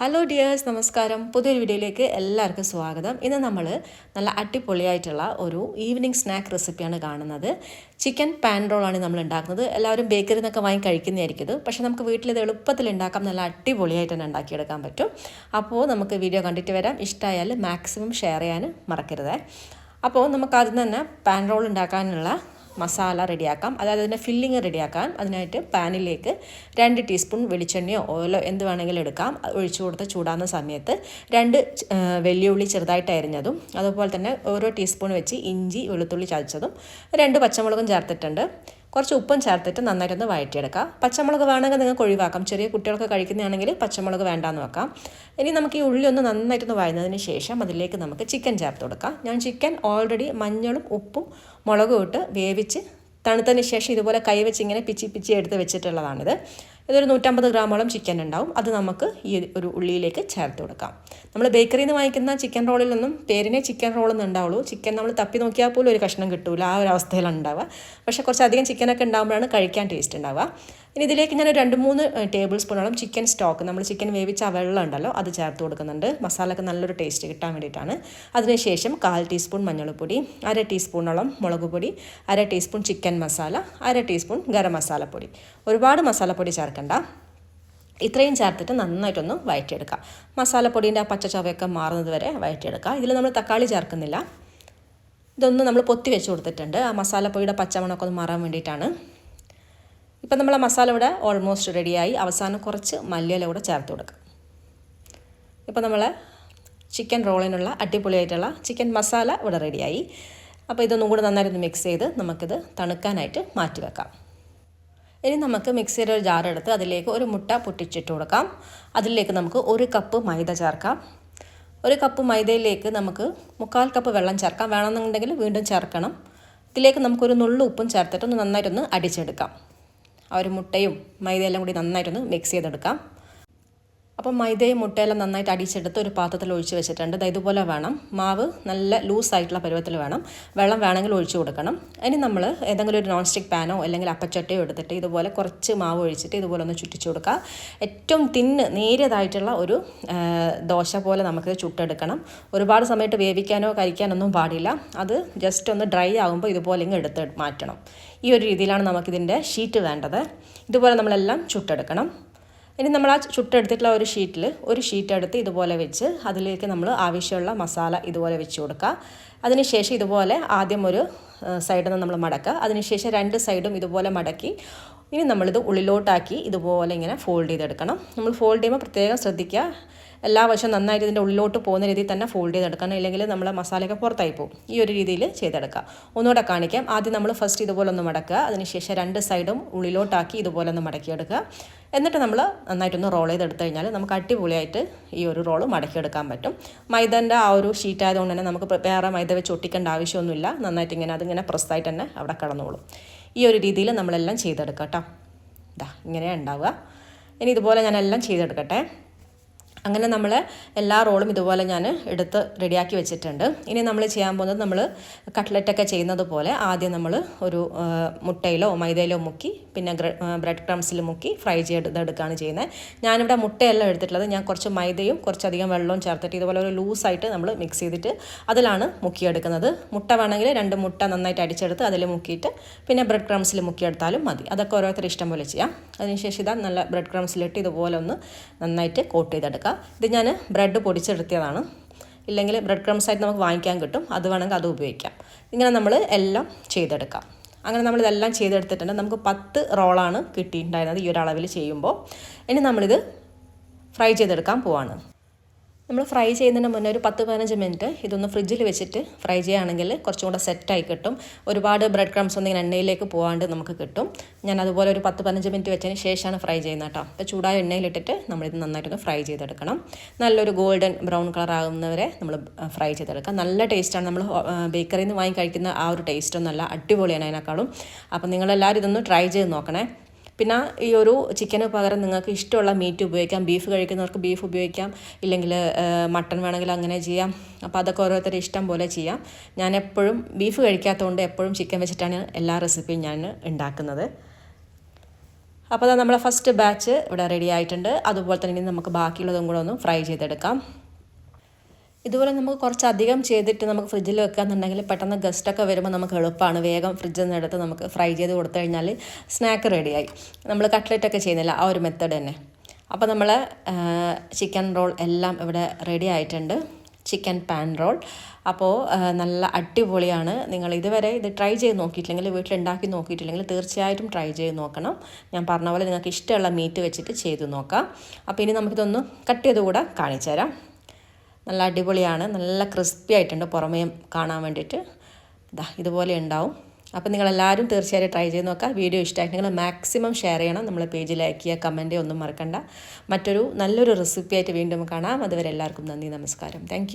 Hello dears നമസ്കാരം. പുതിയൊരു വീഡിയോയിലേക്ക് എല്ലാവർക്കും സ്വാഗതം. ഇന്ന് നമ്മൾ നല്ല അടിപൊളിയായിട്ടുള്ള ഒരു ഈവനിങ് സ്നാക്ക് റെസിപ്പിയാണ് കാണുന്നത്. ചിക്കൻ പാൻ റോളാണ് നമ്മൾ ഉണ്ടാക്കുന്നത്. എല്ലാവരും ബേക്കറിയിൽ നിന്നൊക്കെ വാങ്ങി കഴിക്കുന്നതായിരിക്കും ഇത്. പക്ഷേ നമുക്ക് വീട്ടിൽ ഇത് എളുപ്പത്തിൽ ഉണ്ടാക്കാം. നല്ല അടിപൊളിയായിട്ട് തന്നെ ഉണ്ടാക്കിയെടുക്കാൻ പറ്റും. അപ്പോൾ നമുക്ക് വീഡിയോ കണ്ടിട്ട് വരാം. ഇഷ്ടമായാൽ മാക്സിമം ഷെയർ ചെയ്യാൻ മറക്കരുത്. അപ്പോൾ നമുക്ക് ആദ്യം തന്നെ പാൻ റോൾ ഉണ്ടാക്കാനുള്ള മസാല റെഡിയാക്കാം. അതായത് അതിന്റെ ഫില്ലിങ് റെഡിയാക്കാൻ അതിനായിട്ട് പാനിലേക്ക് രണ്ട് ടീസ്പൂൺ വെളിച്ചെണ്ണയോ ഓയിലോ എന്ത് വേണമെങ്കിലും എടുക്കാം. ഒഴിച്ചു കൊടുത്ത് ചൂടാകുന്ന സമയത്ത് രണ്ട് വെള്ളിയുള്ളി ചെറുതായിട്ട് അരിഞ്ഞതും അതുപോലെ തന്നെ ഓരോ ടീസ്പൂൺ വെച്ച് ഇഞ്ചി വെളുത്തുള്ളി ചതച്ചതും രണ്ട് പച്ചമുളകും ചേർത്തിട്ടുണ്ട്. കുറച്ച് ഉപ്പും ചേർത്തിട്ട് നന്നായിട്ടൊന്ന് വഴറ്റിയെടുക്കാം. പച്ചമുളക് വേണമെങ്കിൽ നിങ്ങൾക്ക് ഒഴിവാക്കാം. ചെറിയ കുട്ടികൾക്ക് കഴിക്കുന്നതാണെങ്കിൽ പച്ചമുളക് വേണ്ടാന്ന് വെക്കാം. ഇനി നമുക്ക് ഈ ഉള്ളി ഒന്ന് നന്നായിട്ടൊന്ന് വഴന്നതിന് ശേഷം അതിലേക്ക് നമുക്ക് ചിക്കൻ ചേർത്ത് കൊടുക്കാം. ഞാൻ ചിക്കൻ ഓൾറെഡി മഞ്ഞളും ഉപ്പും മുളകും ഇട്ട് വേവിച്ച് തണുത്തതിന് ശേഷം ഇതുപോലെ കൈ വെച്ച് ഇങ്ങനെ പിച്ചി പിച്ചി എടുത്ത് വെച്ചിട്ടുള്ളതാണിത്. ഇതൊരു നൂറ്റമ്പത് ഗ്രാമോളം ചിക്കൻ ഉണ്ടാവും. അത് നമുക്ക് ഈ ഒരു ഉള്ളിയിലേക്ക് ചേർത്ത് കൊടുക്കാം. നമ്മൾ ബേക്കറിയിൽ നിന്ന് വാങ്ങിക്കുന്ന ചിക്കൻ റോളിൽ നിന്നും പേരിനെ ചിക്കൻ റോൾ ഉണ്ടാവുള്ളൂ. ചിക്കൻ നമ്മൾ തപ്പി നോക്കിയാൽ പോലും ഒരു കഷ്ണം കിട്ടൂല. ആ ഒരു അവസ്ഥയിലാണ് ഉണ്ടാവുക. പക്ഷേ കുറച്ചധികം ചിക്കനൊക്കെ ഉണ്ടാകുമ്പോഴാണ് കഴിക്കാൻ ടേസ്റ്റ് ഉണ്ടാവുക. ഇനി ഇതിലേക്ക് ഞാൻ രണ്ട് മൂന്ന് ടേബിൾ സ്പൂണോളം ചിക്കൻ സ്റ്റോക്ക് നമ്മൾ ചിക്കൻ വേവിച്ച ആ വെള്ളം ഉണ്ടല്ലോ അത് ചേർത്ത് കൊടുക്കുന്നുണ്ട്. മസാലയ്ക്ക് നല്ലൊരു ടേസ്റ്റ് കിട്ടാൻ വേണ്ടിയിട്ടാണ്. അതിനുശേഷം കാൽ ടീസ്പൂൺ മഞ്ഞൾപ്പൊടി അര ടീസ്പൂണോളം മുളക് പൊടി അര ടീസ്പൂൺ ചിക്കൻ മസാല അര ടീസ്പൂൺ ഗരം മസാലപ്പൊടി ഒരുപാട് മസാലപ്പൊടി ചേർക്കണ്ട ഇത്രയും ചേർത്തിട്ട് നന്നായിട്ടൊന്ന് വഴറ്റിയെടുക്കാം. മസാലപ്പൊടീന്റെ ആ പച്ചച്ചവയൊക്കെ മാറുന്നത് വരെ വഴറ്റിയെടുക്കാം. ഇതിൽ നമ്മൾ തക്കാളി ചേർക്കുന്നില്ല. ഇതൊന്ന് നമ്മൾ പൊത്തി വെച്ച് കൊടുത്തിട്ടുണ്ട്. ആ മസാലപ്പൊടിയുടെ പച്ചമണമൊക്കെ ഒന്ന് മാറാൻ വേണ്ടിയിട്ടാണ്. ഇപ്പം നമ്മൾ മസാല ഇവിടെ ഓൾമോസ്റ്റ് റെഡിയായി അവസാനം കുറച്ച് മല്ലിയില കൂടെ ചേർത്ത് കൊടുക്കാം. ഇപ്പം നമ്മൾ ചിക്കൻ റോളിനുള്ള അടിപൊളിയായിട്ടുള്ള ചിക്കൻ മസാല ഇവിടെ റെഡിയായി അപ്പോൾ ഇതൊന്നും കൂടെ നന്നായിട്ട് മിക്സ് ചെയ്ത് നമുക്കിത് തണുക്കാനായിട്ട് മാറ്റി വെക്കാം. ഇനി നമുക്ക് മിക്സിയുടെ ഒരു ജാർ എടുത്ത് അതിലേക്ക് ഒരു മുട്ട പൊട്ടിച്ചിട്ട് കൊടുക്കാം. അതിലേക്ക് നമുക്ക് ഒരു കപ്പ് മൈദ ചേർക്കാം. ഒരു കപ്പ് മൈദയിലേക്ക് നമുക്ക് മുക്കാൽ കപ്പ് വെള്ളം ചേർക്കാം. വേണമെന്നുണ്ടെങ്കിൽ വീണ്ടും ചേർക്കണം. ഇതിലേക്ക് നമുക്കൊരു നുള്ളു ഉപ്പും ചേർത്തിട്ട് ഒന്ന് നന്നായിട്ടൊന്ന് അടിച്ചെടുക്കാം. ആ ഒരു മുട്ടയും മൈദയെല്ലാം കൂടി നന്നായിട്ടൊന്ന് മിക്സ് ചെയ്തെടുക്കാം. അപ്പം മൈദയും മുട്ടയെല്ലാം നന്നായിട്ട് അടിച്ചെടുത്ത് ഒരു പാത്രത്തിൽ ഒഴിച്ച് വെച്ചിട്ടുണ്ട്. ഇത് ഇതുപോലെ വേണം. മാവ് നല്ല ലൂസായിട്ടുള്ള പരുവത്തിൽ വേണം. വെള്ളം വേണമെങ്കിൽ ഒഴിച്ചു കൊടുക്കണം. ഇനി നമ്മൾ ഏതെങ്കിലും ഒരു നോൺ സ്റ്റിക്ക് പാനോ അല്ലെങ്കിൽ അപ്പച്ചട്ടയോ എടുത്തിട്ട് ഇതുപോലെ കുറച്ച് മാവ് ഒഴിച്ചിട്ട് ഇതുപോലെ ഒന്ന് ചുറ്റിച്ചു കൊടുക്കുക. ഏറ്റവും തിന്ന് നേരിയതായിട്ടുള്ള ഒരു ദോശ പോലെ നമുക്കിത് ചുട്ടെടുക്കണം. ഒരുപാട് സമയത്ത് വേവിക്കാനോ കരിക്കാനൊന്നും പാടില്ല. അത് ജസ്റ്റ് ഒന്ന് ഡ്രൈ ആകുമ്പോൾ ഇതുപോലെ ഇങ്ങ് എടുത്ത് മാറ്റണം. ഈ ഒരു രീതിയിലാണ് നമുക്കിതിന്റെ ഷീറ്റ് വേണ്ടത്. ഇതുപോലെ നമ്മളെല്ലാം ചുട്ടെടുക്കണം. ഇനി നമ്മൾ ആ ചുട്ടെടുത്തിട്ടുള്ള ഒരു ഷീറ്റിൽ ഒരു ഷീറ്റ് എടുത്ത് ഇതുപോലെ വെച്ച് അതിലേക്ക് നമ്മൾ ആവശ്യമുള്ള മസാല ഇതുപോലെ വെച്ച് കൊടുക്കുക. അതിനുശേഷം ഇതുപോലെ ആദ്യം ഒരു സൈഡിൽ നിന്ന് നമ്മൾ മടക്കുക. അതിനുശേഷം രണ്ട് സൈഡും ഇതുപോലെ മടക്കി ഇനി നമ്മളിത് ഉള്ളിലോട്ടാക്കി ഇതുപോലെ ഇങ്ങനെ ഫോൾഡ് ചെയ്തെടുക്കണം. നമ്മൾ ഫോൾഡ് ചെയ്യുമ്പോൾ പ്രത്യേകം ശ്രദ്ധിക്കുക. എല്ലാ വശവും നന്നായിട്ട് ഇതിന്റെ ഉള്ളിലോട്ട് പോകുന്ന രീതിയിൽ തന്നെ ഫോൾഡ് ചെയ്തെടുക്കണം ഇല്ലെങ്കിൽ നമ്മളെ മസാലയൊക്കെ പുറത്തായി പോകും. ഈ ഒരു രീതിയിൽ ചെയ്തെടുക്കുക. ഒന്നുകൂടെ കാണിക്കാം. ആദ്യം നമ്മൾ ഫസ്റ്റ് ഇതുപോലെ ഒന്ന് മടക്കുക. അതിനുശേഷം രണ്ട് സൈഡും ഉള്ളിലോട്ടാക്കി ഇതുപോലെ ഒന്ന് മടക്കിയെടുക്കുക. എന്നിട്ട് നമ്മൾ നന്നായിട്ടൊന്ന് റോൾ ചെയ്തെടുത്തു കഴിഞ്ഞാൽ നമുക്ക് അടിപൊളിയായിട്ട് ഈ ഒരു റോൾ മടക്കിയെടുക്കാൻ പറ്റും. മൈദന്റെ ആ ഒരു ഷീറ്റ് ആയതുകൊണ്ട് തന്നെ നമുക്ക് വേറെ മൈദ വെച്ച് ഒട്ടിക്കേണ്ട ആവശ്യമൊന്നുമില്ല. നന്നായിട്ട് ഇങ്ങനെ അതിങ്ങനെ പ്രസ്സായിട്ട് തന്നെ അവിടെ കിടന്നോളും. ഈ ഒരു രീതിയിൽ നമ്മളെല്ലാം ചെയ്തെടുക്കാം കേട്ടോ. ഇതാ ഇങ്ങനെയാണ് ഉണ്ടാവുക. ഇനി ഇതുപോലെ ഞാനെല്ലാം ചെയ്തെടുക്കട്ടെ. അങ്ങനെ നമ്മൾ എല്ലാ റോളും ഇതുപോലെ ഞാൻ എടുത്ത് റെഡിയാക്കി വെച്ചിട്ടുണ്ട്. ഇനി നമ്മൾ ചെയ്യാൻ പോകുന്നത് നമ്മൾ കട്ട്ലറ്റൊക്കെ ചെയ്യുന്നത് പോലെ ആദ്യം നമ്മൾ ഒരു മുട്ടയിലോ മൈദയിലോ മുക്കി പിന്നെ ബ്രെഡ് ക്രംസിൽ മുക്കി ഫ്രൈ ചെയ്തെടുക്കുകയാണ് ചെയ്യുന്നത് ഞാനിവിടെ മുട്ടയെല്ലാം എടുത്തിട്ടുള്ളത്. ഞാൻ കുറച്ച് മൈദയും കുറച്ചധികം വെള്ളവും ചേർത്തിട്ട് ഇതുപോലെ ഒരു ലൂസായിട്ട് നമ്മൾ മിക്സ് ചെയ്തിട്ട് അതിലാണ് മുക്കിയെടുക്കുന്നത്. മുട്ട വേണമെങ്കിൽ രണ്ട് മുട്ട നന്നായിട്ട് അടിച്ചെടുത്ത് അതിൽ മുക്കിയിട്ട് പിന്നെ ബ്രെഡ് ക്രംസിൽ മുക്കിയെടുത്താലും മതി. അതൊക്കെ ഓരോരുത്തർ ഇഷ്ടം പോലെ ചെയ്യാം അതിനുശേഷം ഇതാ നല്ല ബ്രെഡ് ക്രംസിലിട്ട് ഇതുപോലെ ഒന്ന് നന്നായിട്ട് കോട്ട് ചെയ്തെടുക്കുക ഇത് ഞാൻ ബ്രെഡ് പൊടിച്ചെടുത്തിയതാണ് ഇല്ലെങ്കിൽ ബ്രെഡ് ക്രംസ് ആയിട്ട് നമുക്ക് വാങ്ങിക്കാൻ കിട്ടും. അത് വേണമെങ്കിൽ അത് ഉപയോഗിക്കാം. ഇങ്ങനെ നമ്മൾ എല്ലാം ചെയ്തെടുക്കാം. അങ്ങനെ നമ്മളിതെല്ലാം ചെയ്തെടുത്തിട്ടുണ്ട് നമുക്ക് പത്ത് റോളാണ് കിട്ടിയിട്ടുണ്ടായിരുന്നത് ഈ ഒരു അളവിൽ ചെയ്യുമ്പോൾ. ഇനി നമ്മളിത് ഫ്രൈ ചെയ്തെടുക്കാൻ പോവാണ്. നമ്മൾ ഫ്രൈ ചെയ്യുന്നതിന് മുന്നേ ഒരു പത്ത് പതിനഞ്ച് മിനിറ്റ് ഇതൊന്ന് ഫ്രിഡ്ജിൽ വെച്ചിട്ട് ഫ്രൈ ചെയ്യുകയാണെങ്കിൽ കുറച്ചും കൂടെ സെറ്റായി കിട്ടും. ഒരുപാട് ബ്രെഡ് ക്രംസ് ഒന്നും ഇങ്ങനെ എണ്ണയിലേക്ക് പോകാണ്ട് നമുക്ക് കിട്ടും. ഞാൻ അതുപോലെ ഒരു പത്ത് പതിനഞ്ച് മിനിറ്റ് വെച്ചതിന് ശേഷമാണ് ഫ്രൈ ചെയ്യുന്നത് കേട്ടോ. അപ്പോൾ ചൂടായ എണ്ണയിലിട്ടിട്ട് നമ്മളിത് നന്നായിട്ടൊന്ന് ഫ്രൈ ചെയ്തെടുക്കണം. നല്ലൊരു ഗോൾഡൻ ബ്രൗൺ കളർ ആകുന്നവരെ നമ്മൾ ഫ്രൈ ചെയ്തെടുക്കാം. നല്ല ടേസ്റ്റാണ് നമ്മൾ ബേക്കറിയിൽ നിന്ന് വാങ്ങി കഴിക്കുന്ന ആ ഒരു ടേസ്റ്റൊന്നുമല്ല അടിപൊളിയാണ് അതിനേക്കാളും. അപ്പോൾ നിങ്ങളെല്ലാവരും ഇതൊന്ന് ട്രൈ ചെയ്ത് നോക്കണേ. പിന്നെ ഈ ഒരു ചിക്കന് പകരം നിങ്ങൾക്ക് ഇഷ്ടമുള്ള മീറ്റ് ഉപയോഗിക്കാം. ബീഫ് കഴിക്കുന്നവർക്ക് ബീഫ് ഉപയോഗിക്കാം. ഇല്ലെങ്കിൽ മട്ടൺ വേണമെങ്കിൽ അങ്ങനെ ചെയ്യാം. അപ്പോൾ അതൊക്കെ ഓരോരുത്തരുടെ ഇഷ്ടം പോലെ ചെയ്യാം. ഞാൻ എപ്പോഴും ബീഫ് കഴിക്കാത്തതുകൊണ്ട് എപ്പോഴും ചിക്കൻ വെച്ചിട്ടാണ് എല്ലാ റെസിപ്പിയും ഞാൻ ഉണ്ടാക്കുന്നത്. അപ്പോൾ അതാ നമ്മളെ ഫസ്റ്റ് ബാച്ച് ഇവിടെ റെഡി ആയിട്ടുണ്ട്. അതുപോലെ തന്നെ നമുക്ക് ബാക്കിയുള്ളതും കൂടെ ഒന്ന് ഫ്രൈ ചെയ്തെടുക്കാം. ഇതുപോലെ നമുക്ക് കുറച്ചധികം ചെയ്തിട്ട് നമുക്ക് ഫ്രിഡ്ജിൽ വെക്കാന്നുണ്ടെങ്കിൽ പെട്ടെന്ന് ഗസ്റ്റൊക്കെ വരുമ്പോൾ നമുക്ക് എളുപ്പമാണ് വേഗം ഫ്രിഡ്ജിൽ നിന്ന് എടുത്ത് നമുക്ക് ഫ്രൈ ചെയ്ത് കൊടുത്തു കഴിഞ്ഞാൽ സ്നാക്ക് റെഡിയായി നമ്മൾ കട്ട്ലറ്റൊക്കെ ചെയ്യുന്നില്ല. ആ ഒരു മെത്തേഡ് തന്നെ. അപ്പോൾ നമ്മൾ ചിക്കൻ റോൾ എല്ലാം ഇവിടെ റെഡി ആയിട്ടുണ്ട്. ചിക്കൻ പാൻ റോൾ അപ്പോൾ നല്ല അടിപൊളിയാണ്. നിങ്ങൾ ഇതുവരെ ഇത് ട്രൈ ചെയ്ത് നോക്കിയിട്ടില്ലെങ്കിൽ വീട്ടിലുണ്ടാക്കി നോക്കിയിട്ടില്ലെങ്കിൽ തീർച്ചയായിട്ടും ട്രൈ ചെയ്ത് നോക്കണം. ഞാൻ പറഞ്ഞ പോലെ നിങ്ങൾക്ക് ഇഷ്ടമുള്ള മീറ്റ് വെച്ചിട്ട് ചെയ്ത് നോക്കാം. അപ്പോൾ ഇനി നമുക്കിതൊന്ന് കട്ട് ചെയ്ത് കൂടെ കാണിച്ചു തരാം. നല്ല അടിപൊളിയാണ്. നല്ല ക്രിസ്പി ആയിട്ടുണ്ട് പുറമേ കാണാൻ വേണ്ടിയിട്ട്. ഇതാ ഇതുപോലെ ഉണ്ടാവും. അപ്പോൾ നിങ്ങളെല്ലാവരും തീർച്ചയായും ട്രൈ ചെയ്ത് നോക്കുക. വീഡിയോ ഇഷ്ടമായിട്ടുണ്ടെങ്കിൽ മാക്സിമം ഷെയർ ചെയ്യണം. നമ്മളെ പേജ് ലൈക്ക് ചെയ്യുക കമന്റ് ഒന്നും മറക്കണ്ട. മറ്റൊരു നല്ലൊരു റെസിപ്പി ആയിട്ട് വീണ്ടും കാണാം. അതുവരെ എല്ലാവർക്കും നന്ദി നമസ്കാരം. താങ്ക്